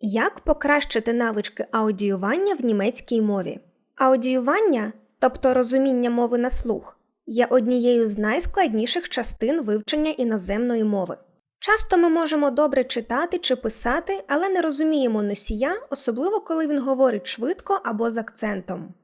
Як покращити навички аудіювання в німецькій мові? Аудіювання, тобто розуміння мови на слух, є однією з найскладніших частин вивчення іноземної мови. Часто ми можемо добре читати чи писати, але не розуміємо носія, особливо коли він говорить швидко або з акцентом.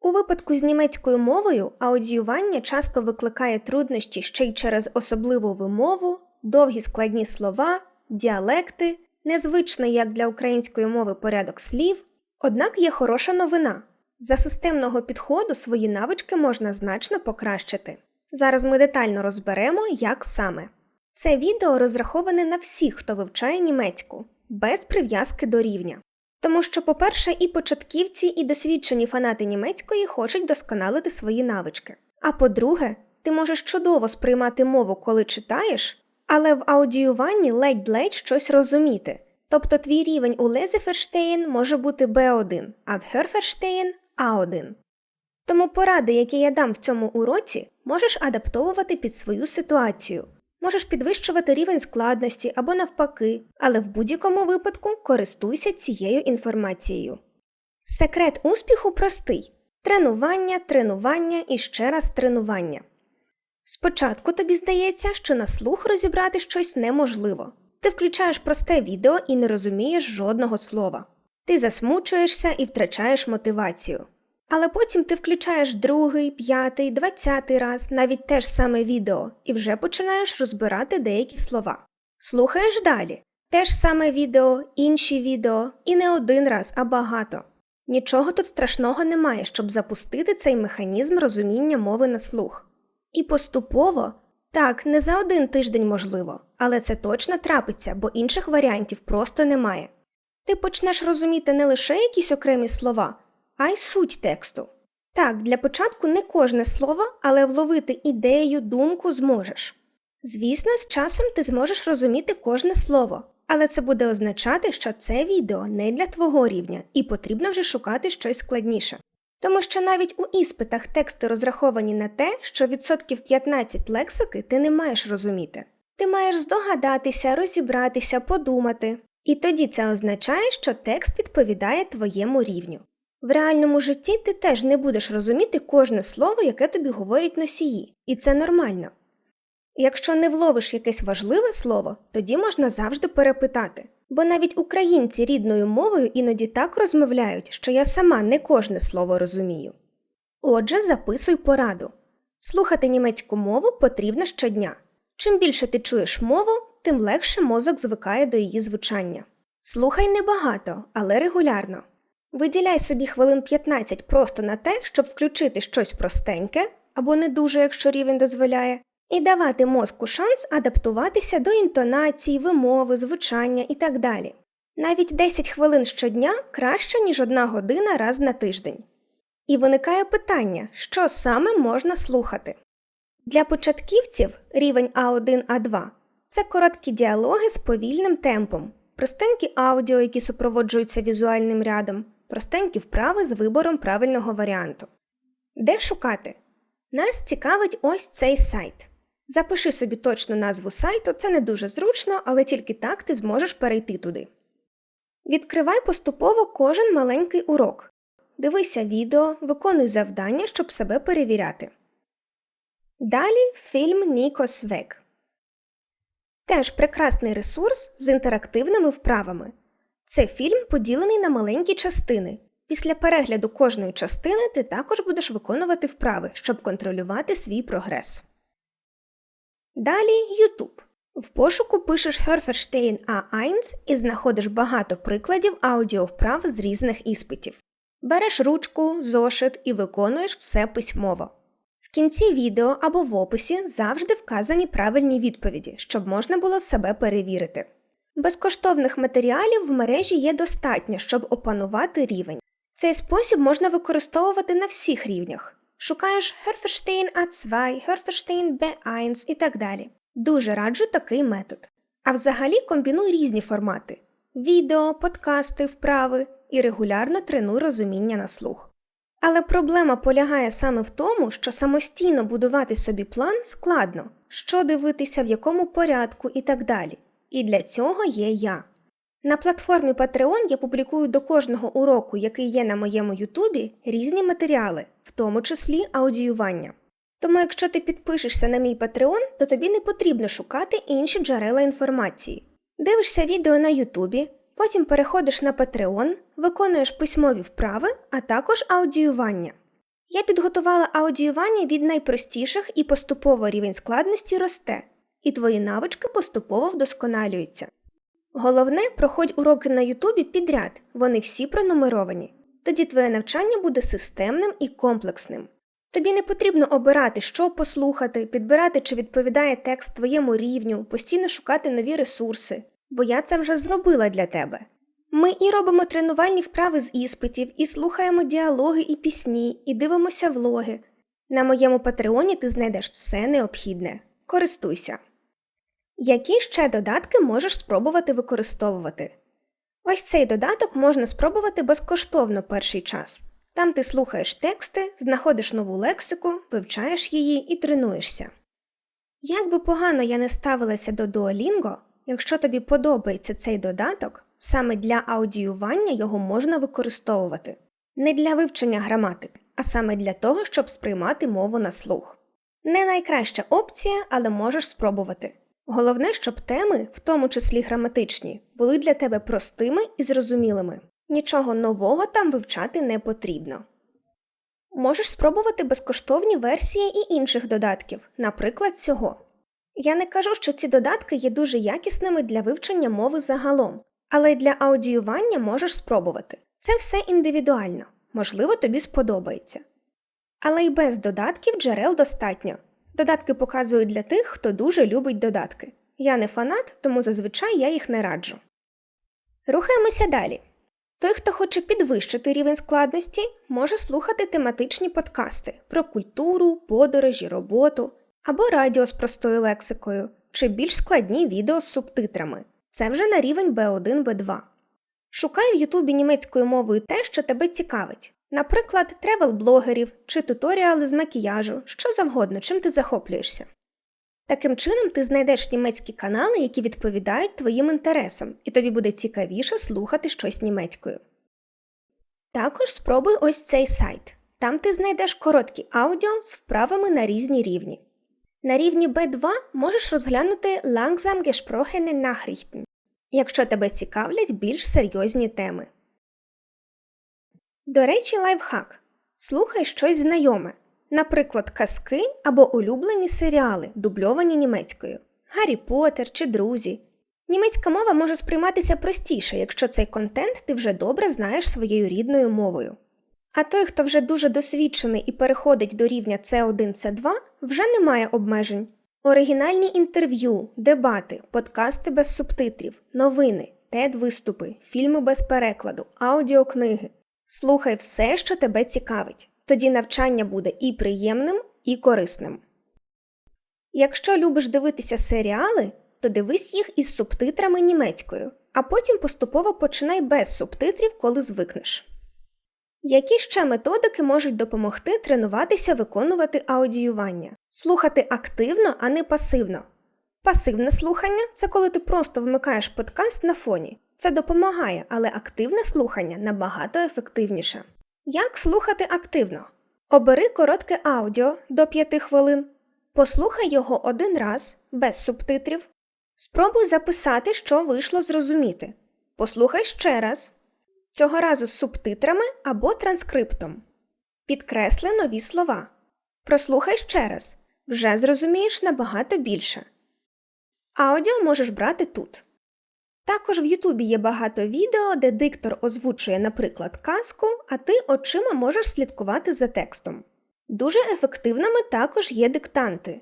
У випадку з німецькою мовою аудіювання часто викликає труднощі ще й через особливу вимову, довгі складні слова, діалекти, незвичний як для української мови порядок слів. Однак є хороша новина. За системного підходу свої навички можна значно покращити. Зараз ми детально розберемо, як саме. Це відео розраховане на всіх, хто вивчає німецьку, без прив'язки до рівня. Тому що, по-перше, і початківці, і досвідчені фанати німецької хочуть досконалити свої навички. А по-друге, ти можеш чудово сприймати мову, коли читаєш, але в аудіюванні ледь-ледь щось розуміти. Тобто твій рівень у Лезеферштейн може бути B1, а в Херферштейн А1. Тому поради, які я дам в цьому уроці, можеш адаптовувати під свою ситуацію. Можеш підвищувати рівень складності або навпаки, але в будь-якому випадку користуйся цією інформацією. Секрет успіху простий: тренування, тренування і ще раз тренування. Спочатку тобі здається, що на слух розібрати щось неможливо. Ти включаєш просте відео і не розумієш жодного слова. Ти засмучуєшся і втрачаєш мотивацію. Але потім ти включаєш другий, п'ятий, двадцятий раз, навіть те ж саме відео, і вже починаєш розбирати деякі слова. Слухаєш далі те ж саме відео, інші відео, і не один раз, а багато. Нічого тут страшного немає, щоб запустити цей механізм розуміння мови на слух. І поступово, так, не за один тиждень можливо, але це точно трапиться, бо інших варіантів просто немає. Ти почнеш розуміти не лише якісь окремі слова, а й суть тексту. Так, для початку не кожне слово, але вловити ідею, думку зможеш. Звісно, з часом ти зможеш розуміти кожне слово, але це буде означати, що це відео не для твого рівня і потрібно вже шукати щось складніше. Тому що навіть у іспитах тексти розраховані на те, що відсотків 15 лексики ти не маєш розуміти. Ти маєш здогадатися, розібратися, подумати. І тоді це означає, що текст відповідає твоєму рівню. В реальному житті ти теж не будеш розуміти кожне слово, яке тобі говорять носії, і це нормально. Якщо не вловиш якесь важливе слово, тоді можна завжди перепитати. Бо навіть українці рідною мовою іноді так розмовляють, що я сама не кожне слово розумію. Отже, записуй пораду. Слухати німецьку мову потрібно щодня. Чим більше ти чуєш мову, тим легше мозок звикає до її звучання. Слухай небагато, але регулярно. Виділяй собі хвилин 15 просто на те, щоб включити щось простеньке або не дуже, якщо рівень дозволяє, і давати мозку шанс адаптуватися до інтонації, вимови, звучання і так далі. Навіть 10 хвилин щодня краще, ніж одна година раз на тиждень. І виникає питання, що саме можна слухати. Для початківців рівень А1 А2 це короткі діалоги з повільним темпом, простенькі аудіо, які супроводжуються візуальним рядом, простенькі вправи з вибором правильного варіанту. Де шукати? Нас цікавить ось цей сайт. Запиши собі точну назву сайту, це не дуже зручно, але тільки так ти зможеш перейти туди. Відкривай поступово кожен маленький урок. Дивися відео, виконуй завдання, щоб себе перевіряти. Далі фільм Нікос Век. Теж прекрасний ресурс з інтерактивними вправами. Це фільм поділений на маленькі частини. Після перегляду кожної частини ти також будеш виконувати вправи, щоб контролювати свій прогрес. Далі YouTube. В пошуку пишеш Hörverstehen A1 і знаходиш багато прикладів аудіовправ з різних іспитів. Береш ручку, зошит і виконуєш все письмово. В кінці відео або в описі завжди вказані правильні відповіді, щоб можна було себе перевірити. Безкоштовних матеріалів в мережі є достатньо, щоб опанувати рівень. Цей спосіб можна використовувати на всіх рівнях. Шукаєш Hörverstehen A2, Hörverstehen B1 і так далі. Дуже раджу такий метод. А взагалі комбінуй різні формати: відео, подкасти, вправи і регулярно тренуй розуміння на слух. Але проблема полягає саме в тому, що самостійно будувати собі план складно, що дивитися, в якому порядку і так далі. І для цього є я. На платформі Patreon я публікую до кожного уроку, який є на моєму Ютубі, різні матеріали, в тому числі аудіювання. Тому, якщо ти підпишешся на мій Patreon, то тобі не потрібно шукати інші джерела інформації. Дивишся відео на Ютубі, потім переходиш на Patreon, виконуєш письмові вправи, а також аудіювання. Я підготувала аудіювання від найпростіших і поступово рівень складності росте, і твої навички поступово вдосконалюються. Головне, проходь уроки на Ютубі підряд, вони всі пронумеровані. Тоді твоє навчання буде системним і комплексним. Тобі не потрібно обирати, що послухати, підбирати, чи відповідає текст твоєму рівню, постійно шукати нові ресурси, бо я це вже зробила для тебе. Ми і робимо тренувальні вправи з іспитів, і слухаємо діалоги і пісні, і дивимося влоги. На моєму патреоні ти знайдеш все необхідне. Користуйся. Які ще додатки можеш спробувати використовувати? Ось цей додаток можна спробувати безкоштовно перший час. Там ти слухаєш тексти, знаходиш нову лексику, вивчаєш її і тренуєшся. Як би погано я не ставилася до Duolingo, якщо тобі подобається цей додаток, саме для аудіювання його можна використовувати. Не для вивчення граматики, а саме для того, щоб сприймати мову на слух. Не найкраща опція, але можеш спробувати. Головне, щоб теми, в тому числі граматичні, були для тебе простими і зрозумілими. Нічого нового там вивчати не потрібно. Можеш спробувати безкоштовні версії і інших додатків, наприклад, цього. Я не кажу, що ці додатки є дуже якісними для вивчення мови загалом, але для аудіювання можеш спробувати. Це все індивідуально, можливо, тобі сподобається. Але й без додатків джерел достатньо. Додатки показують для тих, хто дуже любить додатки. Я не фанат, тому зазвичай я їх не раджу. Рухаємося далі. Той, хто хоче підвищити рівень складності, може слухати тематичні подкасти про культуру, подорожі, роботу або радіо з простою лексикою, чи більш складні відео з субтитрами. Це вже на рівень B1 B2. Шукай в Ютубі німецькою мовою те, що тебе цікавить. Наприклад, тревел-блогерів чи туторіали з макіяжу, що завгодно, чим ти захоплюєшся. Таким чином, ти знайдеш німецькі канали, які відповідають твоїм інтересам, і тобі буде цікавіше слухати щось німецькою. Також спробуй ось цей сайт. Там ти знайдеш короткі аудіо з вправами на різні рівні. На рівні B2 можеш розглянути langsam gesprochene Nachrichten, якщо тебе цікавлять більш серйозні теми. До речі, лайфхак. Слухай щось знайоме, наприклад, казки або улюблені серіали, дубльовані німецькою, Гаррі Поттер чи Друзі. Німецька мова може сприйматися простіше, якщо цей контент ти вже добре знаєш своєю рідною мовою. А той, хто вже дуже досвідчений і переходить до рівня C1 C2, вже не має обмежень. Оригінальні інтерв'ю, дебати, подкасти без субтитрів, новини, тед-виступи, фільми без перекладу, аудіокниги. Слухай все, що тебе цікавить. Тоді навчання буде і приємним, і корисним. Якщо любиш дивитися серіали, то дивись їх із субтитрами німецькою, а потім поступово починай без субтитрів, коли звикнеш. Які ще методики можуть допомогти тренуватися виконувати аудіювання? Слухати активно, а не пасивно. Пасивне слухання це коли ти просто вмикаєш подкаст на фоні. Це допомагає, але активне слухання набагато ефективніше. Як слухати активно? Обери коротке аудіо до 5 хвилин. Послухай його один раз без субтитрів. Спробуй записати, що вийшло зрозуміти. Послухай ще раз. Цього разу з субтитрами або транскриптом. Підкресли нові слова. Прослухай ще раз. Вже зрозумієш набагато більше. Аудіо можеш брати тут. Також в Ютубі є багато відео, де диктор озвучує, наприклад, казку, а ти очима можеш слідкувати за текстом. Дуже ефективними також є диктанти.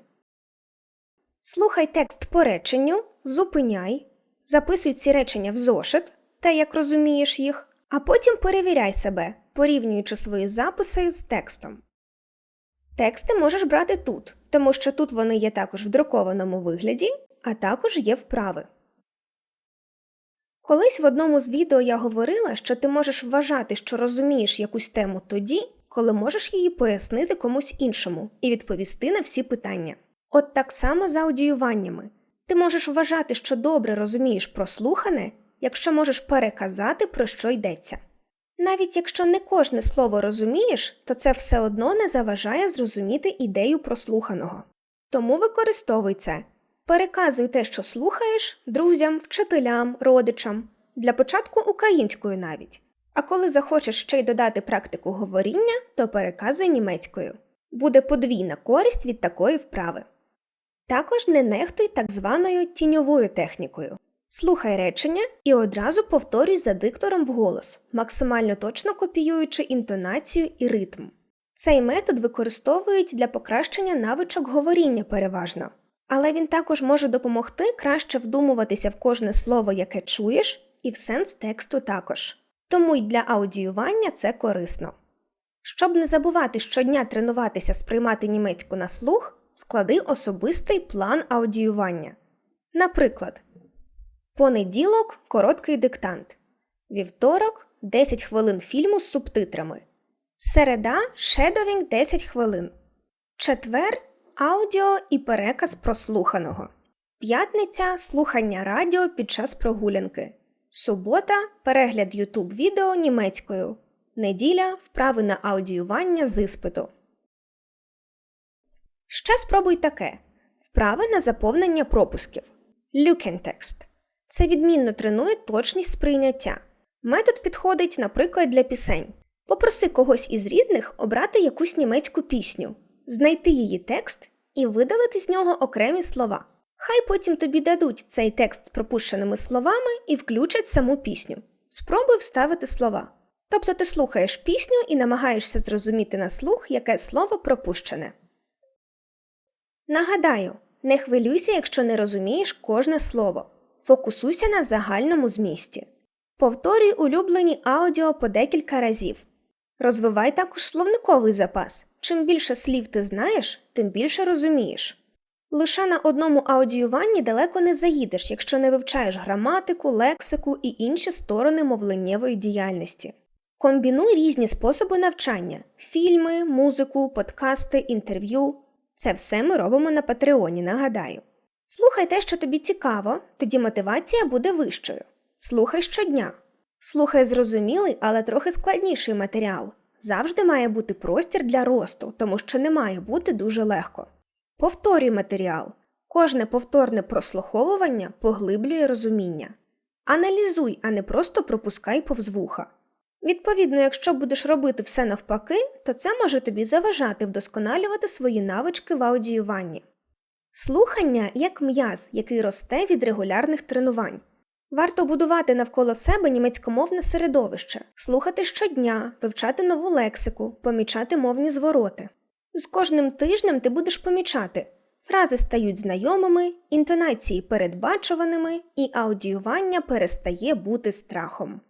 Слухай текст по реченню, зупиняй, записуй ці речення в зошит, те, як розумієш їх, а потім перевіряй себе, порівнюючи свої записи з текстом. Тексти можеш брати тут, тому що тут вони є також в друкованому вигляді, а також є вправи. Колись в одному з відео я говорила, що ти можеш вважати, що розумієш якусь тему тоді, коли можеш її пояснити комусь іншому і відповісти на всі питання. От так само з аудіюваннями. Ти можеш вважати, що добре розумієш прослухане, якщо можеш переказати, про що йдеться. Навіть якщо не кожне слово розумієш, то це все одно не заважає зрозуміти ідею прослуханого. Тому використовуй це. Переказуй те, що слухаєш, друзям, вчителям, родичам, для початку українською навіть. А коли захочеш ще й додати практику говоріння, то переказуй німецькою. Буде подвійна користь від такої вправи. Також не нехтуй так званою тіньовою технікою. Слухай речення і одразу повторюй за диктором вголос, максимально точно копіюючи інтонацію і ритм. Цей метод використовують для покращення навичок говоріння переважно, але він також може допомогти краще вдумуватися в кожне слово, яке чуєш, і в сенс тексту також. Тому й для аудіювання це корисно. Щоб не забувати щодня тренуватися сприймати німецьку на слух, склади особистий план аудіювання. Наприклад, понеділок короткий диктант, вівторок 10 хвилин фільму з субтитрами, середа шедовінг 10 хвилин, четвер аудіо і переказ прослуханого, п'ятниця слухання радіо під час прогулянки, субота перегляд YouTube відео німецькою, неділя вправи на аудіювання з іспиту. Ще спробуй таке: вправи на заповнення пропусків. Lückentext. Це відмінно тренує точність сприйняття. Метод підходить, наприклад, для пісень. Попроси когось із рідних обрати якусь німецьку пісню, знайти її текст і видалити з нього окремі слова. Хай потім тобі дадуть цей текст з пропущеними словами і включать саму пісню. Спробуй вставити слова. Тобто ти слухаєш пісню і намагаєшся зрозуміти на слух, яке слово пропущене. Нагадаю, не хвилюйся, якщо не розумієш кожне слово. Фокусуйся на загальному змісті. Повторюй улюблені аудіо по декілька разів. Розвивай також словниковий запас. Чим більше слів ти знаєш, тим більше розумієш. Лише на одному аудіюванні далеко не заїдеш, якщо не вивчаєш граматику, лексику і інші сторони мовленнєвої діяльності. Комбінуй різні способи навчання фільми, музику, подкасти, інтерв'ю. Це все ми робимо на Патреоні, нагадаю. Слухай те, що тобі цікаво, тоді мотивація буде вищою. Слухай щодня. Слухай зрозумілий, але трохи складніший матеріал. Завжди має бути простір для росту, тому що не має бути дуже легко. Повторюй матеріал. Кожне повторне прослуховування поглиблює розуміння. Аналізуй, а не просто пропускай повз вуха. Відповідно, якщо будеш робити все навпаки, то це може тобі заважати вдосконалювати свої навички в аудіюванні. Слухання як м'яз, який росте від регулярних тренувань. Варто будувати навколо себе німецькомовне середовище, слухати щодня, вивчати нову лексику, помічати мовні звороти. З кожним тижнем ти будеш помічати, фрази стають знайомими, інтонації передбачуваними, і аудіювання перестає бути страхом.